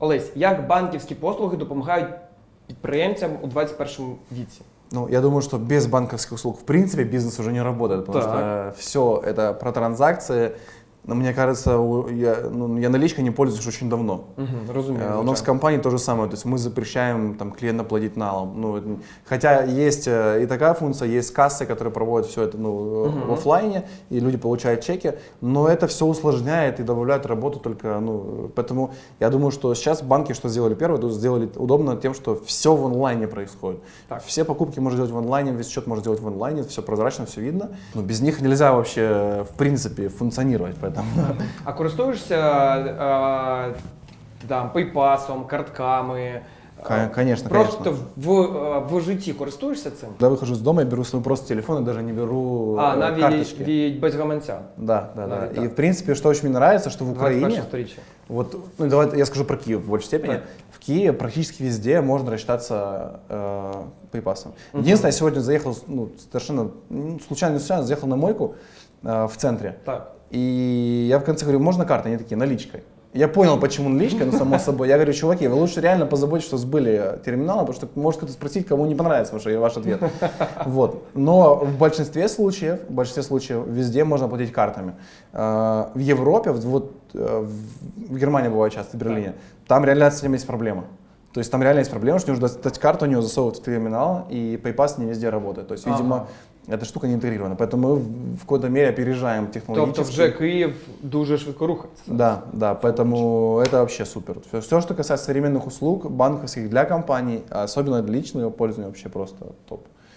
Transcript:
Олесь, як банківські послуги допомагають підприємцям у 21 віці? Ну, я думаю, что без банковских услуг в принципе бизнес уже не работает, потому Так. что все это про транзакции. Но мне кажется, у- я, ну, я наличкой не пользуюсь очень давно. Угу, розумію. Э, У нас в компании то же самое, то есть мы запрещаем там, клиента платить налом. Ну, хотя есть э, и такая функция, есть кассы, которые проводят все это ну, Мгм. в офлайне, и люди получают чеки, но это все усложняет и добавляет работу только, ну, поэтому я думаю, что сейчас банки что сделали первое, то сделали удобно тем, что все в онлайне происходит. Так. Все покупки можно делать в онлайне, весь счет можно делать в онлайне, все прозрачно, все видно. Но без них нельзя вообще, в принципе, функционировать, поэтому... А користуєшся е, там, пейпасом, картками? Е, Ка- конечно, Просто конечно. в, е, в житті користуєшся цим? Когда выхожу из дома, я беру свой просто телефон и даже не беру А, э, навіть карточки. від без гаманця. Да, да, да. Навіть И так. в принципе, что очень мне нравится, что в 21 Украине, сторіччя. вот, ну давай я скажу про Киев в большей степени. Так. В Киеве практически везде можно рассчитаться э, PayPass. Единственное, я сегодня заехал, ну, совершенно ну, случайно, не случайно, заехал на мойку э, в центре. Так. И я в конце говорю, можно карты? Они такие, наличкой. Я понял, почему наличка, ну, само собой. Я говорю, чуваки, вы лучше реально позаботьтесь, что сбыли терминалы, потому что может кто-то спросить, кому не понравится ваш, ваш ответ. Вот. Но в большинстве случаев, в большинстве случаев везде можно платить картами. Э, В Европе, вот э, в Германии бывает часто, в Берлине, там реально с этим есть проблема. То есть там реально есть проблема, что нужно достать карту, у нее засовывать в терминал, и PayPass не везде работает. То есть, видимо, Ага. эта штука не интегрирована. Поэтому мы в какой-то мере опережаем технологически. Тобто вже Київ дуже швидко рухається. Да, да, поэтому это вообще супер. Все, что касается современных услуг банковских для компаний, особенно для личного пользования, вообще просто топ.